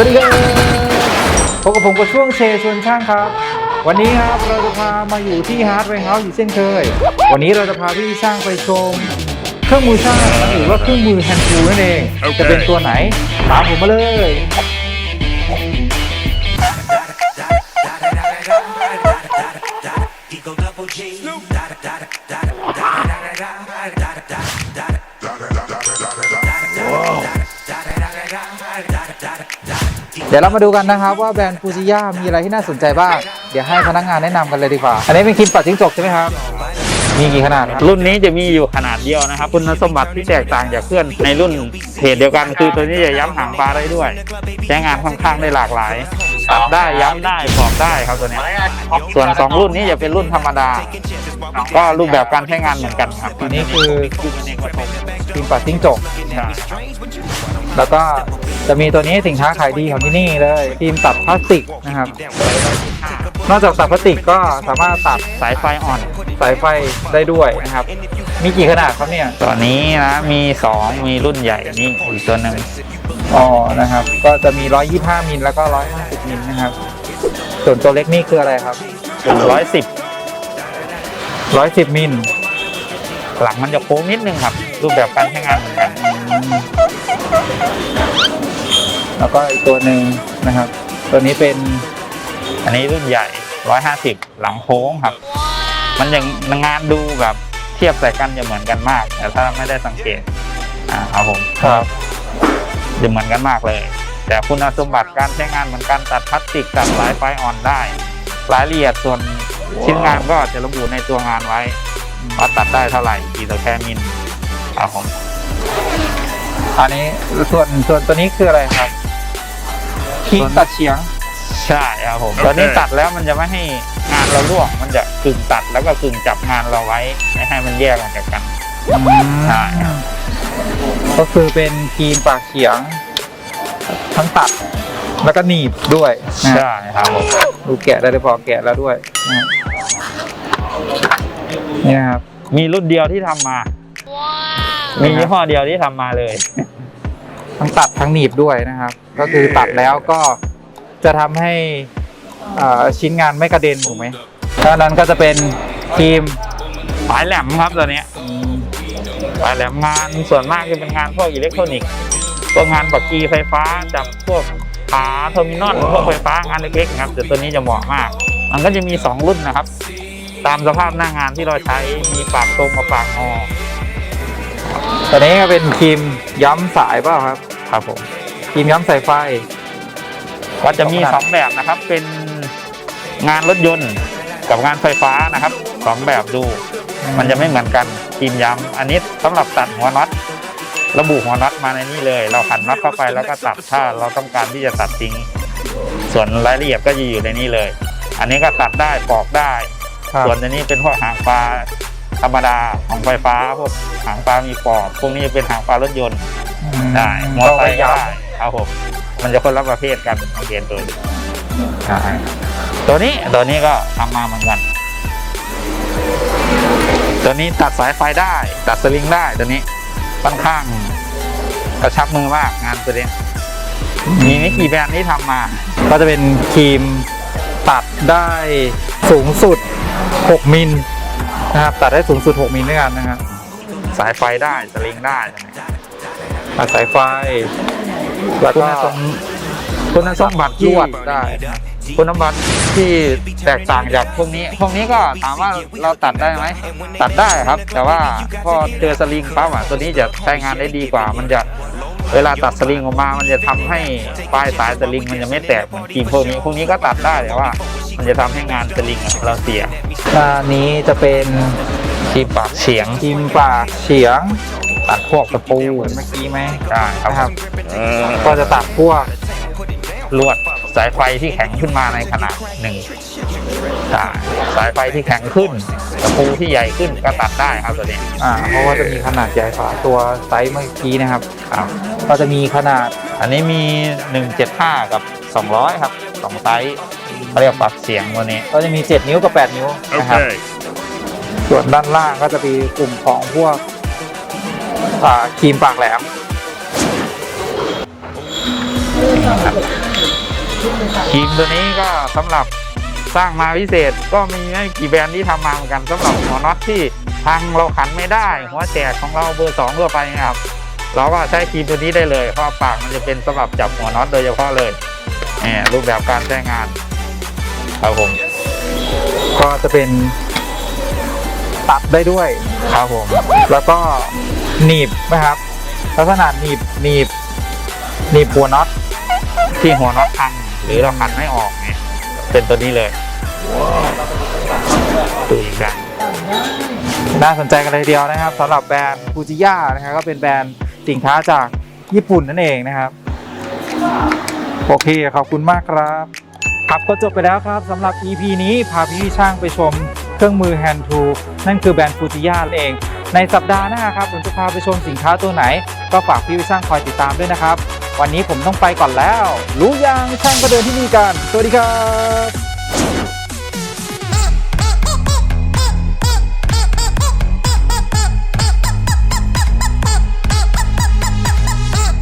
สวัสดีครับพบกับผมกับช่วงเชชวนช่างครับ วันนี้ครับเราจะพามาอยู่ที่ฮาร์ดไวร์เฮาส์อยู่เช่นเคย วันนี้เราจะพาพี่ช่างไปชม เครื่องมือช่างหรือว่าเครื่องมือแฮนด์ทูนั่นเอง จะเป็นตัวไหนตามผมมาเลย Eagle double G. Da da da da da da เดี๋ยวเรามาดูกันนะครับว่าแบรนด์ฟูจิยามีอะไรที่น่าสนใจบ้าง เดี๋ยวให้พนักงานแนะนำกันเลยดีกว่า อันนี้เป็นครีมปัดจิ้งจกใช่ไหมครับ มีกี่ขนาด รุ่นนี้จะมีอยู่ขนาดเดียวนะครับ คุณสมบัติที่แตกต่างจากเพื่อนในรุ่นเพจเดียวกัน คือตัวนี้จะย้ำหางปลาได้ด้วย ใช้งานค่อนข้างได้หลากหลาย ตัดได้ย้ำได้ปอกได้ครับตัวเนี้ยส่วน 2 รุ่นนี้จะเป็นรุ่นธรรมดา ก็รูปแบบการใช้งานเหมือนกันครับอันนี้คือคือมันเองกระทบครีมปัดจิ้งจกใช่แล้วก็จะมีตัวนี้สินค้าขายดีของที่นี่เลยครีมตัดพลาสติกนะครับ นอกจากตัดพลาสติกก็สามารถตัดสายไฟอ่อน สายไฟได้ด้วยนะครับ มีกี่ขนาดครับเนี่ยตัวนี้นะมี 2 มีรุ่นใหญ่นี่อีกตัวหนึ่ง อ๋อนะครับ ก็จะมี 125มิลแล้วก็ 150มิลนะครับ ส่วนตัวเล็กนี่คืออะไรครับเป็นร้อยสิบ110มิลหลังมันจะโค้งนิดนึงครับ รูปแบบการใช้งานเหมือนกัน แล้วก็อีกตัวหนึ่งนะครับ ตัวนี้เป็นอันนี้รุ่นใหญ่ 150 หลังโค้งครับ มันยังงานดูแบบเทียบใส่กันจะเหมือนกันมาก แต่ถ้าไม่ได้สังเกต อ่าครับผม ครับจะ เหมือนกันมากเลย แต่คุณสมบัติการใช้งานเหมือนกันตัดพลาสติกตัดสายไฟอ่อนได้ รายละเอียดส่วนชิ้นงานก็จะระบุในตัวงานไว้ว่าตัดได้เท่าไหร่กี่ตะแครมิลครับผมอันนี้ส่วนส่วนตัวนี้คืออะไรครับครีมตัดเฉียง ใช่ครับผมตอนนี้ตัดแล้วมันจะไม่ให้งานเราร่วงมันจะกึ่งตัดแล้วก็กึ่งจับงานเราไว้ไม่ให้มันแยกออกจากกันใช่ครับ ก็คือเป็นครีมปากเฉียง ทั้งตัดแล้วก็หนีบด้วยนะใช่ครับผมดูแกะได้เลยพอแกะแล้วด้วยนะครับนี่นะครับมีรุ่นเดียวที่ทำมา มียี่ห้อเดียวที่ทำมาเลย ทั้งตัดทั้งหนีบด้วยนะครับ ก็คือตัดแล้วก็จะทำให้อ่าชิ้นงานไม่กระเด็นถูกไหมดังนั้นก็จะเป็นครีมปลายแหลมครับตัวเนี้ย ปลายแหลมงานส่วนมากจะเป็นงานพวกอิเล็กทรอนิกส์พวกงานปักกีไฟฟ้าจากพวกขาเทอร์มินอลพวกไฟฟ้างานเล็กๆครับแต่ตัวนี้จะเหมาะมาก มันก็จะมี 2 รุ่นนะครับ ตามสภาพหน้างานที่เราใช้มีปากตรงกับปากงอตัวนี้ก็เป็นครีมย้ำสายเปล่าครับครับผมครีมย้ำสายไฟก็จะมี2แบบนะครับเป็นงานรถยนต์กับงานไฟฟ้านะครับสองแบบดู มันจะไม่เหมือนกันครีมย้ำอันนี้สำหรับตัดหัวน็อตระบุหัวน็อตมาในนี้เลย เราขันน็อตเข้าไปแล้วก็ตัดถ้าเราต้องการที่จะตัดทิ้งส่วนรายละเอียดก็จะอยู่ในนี้เลย อันนี้ก็ตัดได้ปอกได้ครับส่วนอันนี้เป็นพวกหางปลาธรรมดาของไฟฟ้าพวกหางปลามีปอกพวกนี้เป็นหางปลารถยนต์ได้มอเตอร์ไซค์ก็ได้ครับผมมันจะคนละประเภทกันสังเกตดูใช่ตัวนี้ตัวนี้ก็ทำมาเหมือนกัน ตัวนี้ตัดสายไฟได้ ตัดสลิงได้ตัวนี้ค่อนข้างกระชับมือมากงานตัวนี้มีไม่กี่แบรนด์ที่ทำมา ก็จะเป็นครีมตัดได้สูงสุด 6 มิลนะครับตัดได้สูงสุด 6 มิลด้วยกันนะครับสายไฟได้สลิงได้ตัวนี้ตัดสายไฟแล้วคุณก็สมคุณสมบัติลที่วดได้ คุณสมบัติที่แตกต่างจากพวกนี้ พวกนี้ก็ถามว่าเราตัดได้ไหมตัดได้ครับ แต่ว่าพอเจอสลิงปั๊บอะตัวนี้จะใช้งานได้ดีกว่า มันจะเวลาตัดสลิงออกมา มันจะทำให้ปลายสายสลิงมันจะไม่แตกเหมือนครีมพวกนี้ พวกนี้ก็ตัดได้แต่ว่า มันจะทำให้งานสลิงอะเราเสียอันนี้จะเป็นครีมปากเฉียงครีมปากเฉียงตัดพวกตะปูเหมือนเมื่อกี้ไหมได้ครับนะครับก็จะตัดพวกลวด สายไฟที่แข็งขึ้นมาในขนาดหนึ่งใช่สายไฟที่แข็งขึ้นตะปูที่ใหญ่ขึ้นก็ตัดได้ครับตัวนี้อ่าเพราะว่าจะมีขนาดใหญ่กว่าตัวไซส์เมื่อกี้นะครับครับก็จะมีขนาดอันนี้มี 175 กับ 200 ครับสองไซส์เขาเรียกปรับเสียงตัวนี้ ก็จะมี 7 นิ้วกับ 8 นิ้วนะครับส่วนด้านล่างก็จะมีกลุ่มของพวกอ่าครีมปากแหลม ครีมตัวนี้ก็สำหรับสร้างมาพิเศษก็มีไม่กี่แบรนด์ที่ทำมาเหมือนกันสำหรับหัวน็อตที่ทางเราขันไม่ได้ หัวแตกของเราเบอร์สองทั่วไปนะครับเราก็ใช้ครีมตัวนี้ได้เลยเพราะปากมันจะเป็นสำหรับจับหัวน็อตโดยเฉพาะเลยนี่รูปแบบการใช้งานครับผมก็จะเป็นตัดได้ด้วยครับผม แล้วก็หนีบนะครับลักษณะหนีบหนีบหนีบหัวน็อตที่หัวน็อตพัง หรือเราขันไม่ออกเนี่ยเป็นตัวนี้เลยดูอีกกันน่าสนใจกันเลยทีเดียวนะครับสำหรับแบรนด์ฟูจิย a นะครับก็เป็นแบรนด์สินค้าจากญี่ปุ่นนั่นเองนะครับ โอเคขอบคุณมากครับ ครับก็จบไปแล้วครับสำหรับ EP นี้พาพี่ช่างไปชมเครื่องมือ Hand Tool นั่นคือแบรนด์ฟูจิย a นั่นเอง ในสัปดาห์หน้าครับผมจะพาไปชมสินค้าตัวไหน ก็ฝากพี่ช่างคอยติดตามด้วยนะครับ วันนี้ผมต้องไปก่อนแล้ว รู้ยังช่างก็เดินที่นี่กัน สวัสดีครับ